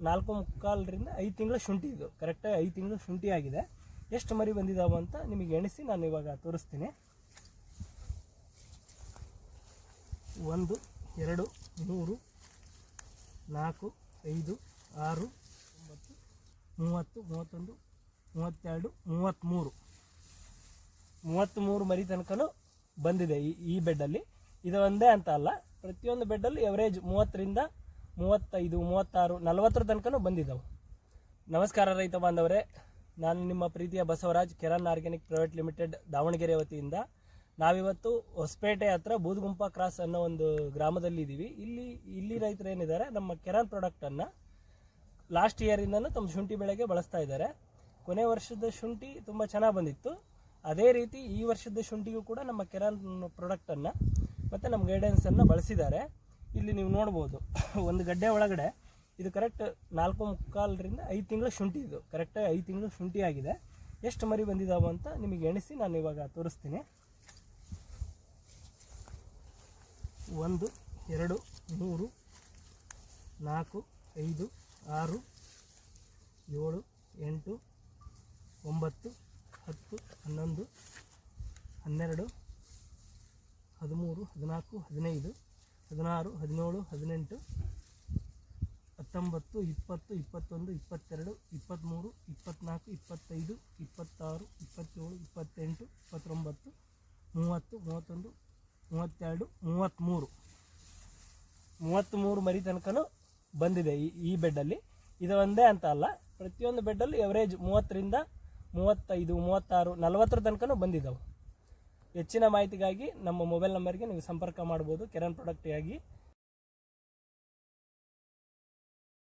ನಾಲ್ಕು ಮುಕ್ಕಾಲರಿಂದ ಐದು ತಿಂಗಳ ಶುಂಠಿ ಇದು. ಕರೆಕ್ಟಾಗಿ ಐದು ತಿಂಗಳು ಶುಂಠಿ ಆಗಿದೆ. ಎಷ್ಟು ಮರಿ ಬಂದಿದ್ದಾವೆ ಅಂತ ನಿಮಗೆ ಎಣಿಸಿ ನಾನು ಇವಾಗ ತೋರಿಸ್ತೀನಿ. ಒಂದು, ಎರಡು, ಮೂರು, ನಾಲ್ಕು, ಐದು, ಆರು ಒಂಬತ್ತು ಮೂವತ್ತು, ಮೂವತ್ತೊಂದು, ಮೂವತ್ತೆರಡು ಮೂವತ್ತ್ಮೂರು ಮೂವತ್ತ್ಮೂರು ಮರಿ ತನಕನೂ ಬಂದಿದೆ ಈ ಈ ಬೆಡ್ಡಲ್ಲಿ ಇದು ಒಂದೇ ಅಂತ ಅಲ್ಲ. ಪ್ರತಿಯೊಂದು ಬೆಡ್ಡಲ್ಲಿ ಎವರೇಜ್ ಮೂವತ್ತರಿಂದ ಮೂವತ್ತೈದು, ಮೂವತ್ತಾರು, ನಲವತ್ತರ ತನಕನೂ ಬಂದಿದ್ದವು. ನಮಸ್ಕಾರ ರೈತ ಬಾಂಧವರೇ. ನಾನು ನಿಮ್ಮ ಪ್ರೀತಿಯ Basavaraj, Keran organic private limited, Davanagere ವತಿಯಿಂದ. ನಾವಿವತ್ತು ಹೊಸಪೇಟೆ ಹತ್ರ ಬೂದುಗುಂಪ ಕ್ರಾಸ್ ಅನ್ನೋ ಒಂದು ಗ್ರಾಮದಲ್ಲಿ ಇದ್ದೀವಿ ಇಲ್ಲಿ ಇಲ್ಲಿ ರೈತರು ಏನಿದ್ದಾರೆ, ನಮ್ಮ ಕೆರನ್ ಪ್ರಾಡಕ್ಟನ್ನು ಲಾಸ್ಟ್ ಇಯರಿಂದನೂ ತಮ್ಮ ಶುಂಠಿ ಬೆಳೆಗೆ ಬಳಸ್ತಾ ಇದ್ದಾರೆ. ಕೊನೆ ವರ್ಷದ ಶುಂಠಿ ತುಂಬ ಚೆನ್ನಾಗಿ ಬಂದಿತ್ತು. ಅದೇ ರೀತಿ ಈ ವರ್ಷದ ಶುಂಠಿಗೂ ಕೂಡ ನಮ್ಮ ಕೆರಾನ್ ಪ್ರಾಡಕ್ಟನ್ನು ಮತ್ತು ನಮ್ಮ ಗೈಡೆನ್ಸನ್ನು ಬಳಸಿದ್ದಾರೆ. ಇಲ್ಲಿ ನೀವು ನೋಡ್ಬೋದು. ಒಂದು ಗಡ್ಡೆ ಒಳಗಡೆ ಇದು ಕರೆಕ್ಟ್ ನಾಲ್ಕು ಮುಕ್ಕಾಲರಿಂದ ಐದು ತಿಂಗಳು ಶುಂಠಿ ಇದು. ಕರೆಕ್ಟಾಗಿ ಐದು ತಿಂಗಳು ಶುಂಠಿ ಆಗಿದೆ. ಎಷ್ಟು ಮರಿ ಬಂದಿದ್ದಾವೆ ಅಂತ ನಿಮಗೆ ಎಣಿಸಿ ನಾನು ಇವಾಗ ತೋರಿಸ್ತೀನಿ. ಒಂದು, ಎರಡು, ಮೂರು, ನಾಲ್ಕು, ಐದು, ಆರು, ಏಳು, ಎಂಟು, ಒಂಬತ್ತು, ಹತ್ತು, ಹನ್ನೊಂದು, ಹನ್ನೆರಡು, ಹದಿಮೂರು, ಹದಿನಾಲ್ಕು, ಹದಿನೈದು. ಹದಿನಾರು, ಹದಿನೇಳು, ಹದಿನೆಂಟು, ಹತ್ತೊಂಬತ್ತು, ಇಪ್ಪತ್ತು, ಇಪ್ಪತ್ತೊಂದು, ಇಪ್ಪತ್ತೆರಡು, ಇಪ್ಪತ್ತ್ಮೂರು, ಇಪ್ಪತ್ತ್ನಾಲ್ಕು, ಇಪ್ಪತ್ತೈದು, ಇಪ್ಪತ್ತಾರು, ಇಪ್ಪತ್ತೇಳು, ಇಪ್ಪತ್ತೆಂಟು, ಇಪ್ಪತ್ತೊಂಬತ್ತು, ಮೂವತ್ತು, ಮೂವತ್ತೊಂದು, ಮೂವತ್ತೆರಡು, ಮೂವತ್ತ್ಮೂರು. ಮೂವತ್ತ್ಮೂರು ಮರಿ ತನಕನೂ ಬಂದಿದೆ ಈ ಈ ಬೆಡ್ಡಲ್ಲಿ. ಇದು ಒಂದೇ ಅಂತ ಅಲ್ಲ, ಪ್ರತಿಯೊಂದು ಬೆಡ್ಡಲ್ಲಿ ಎವರೇಜ್ ಮೂವತ್ತರಿಂದ ಮೂವತ್ತೈದು, ಮೂವತ್ತಾರು, ನಲವತ್ತರ ತನಕನೂ ಬಂದಿದ್ದಾವೆ. ಹೆಚ್ಚಿನ ಮಾಹಿತಿಗಾಗಿ ನಮ್ಮ ಮೊಬೈಲ್ ನಂಬರ್ಗೆ ನೀವು ಸಂಪರ್ಕ ಮಾಡ್ಬೋದು. ಕಿರಣ್ ಪ್ರಾಡಕ್ಟಿಗಾಗಿ